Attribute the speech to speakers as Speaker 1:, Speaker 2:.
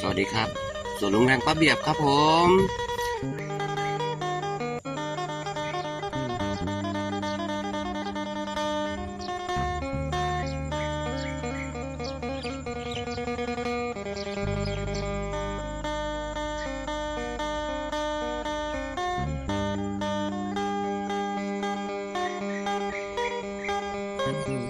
Speaker 1: สวัสดีครับสวนลุงแรงป้าเบียบครับผมอืม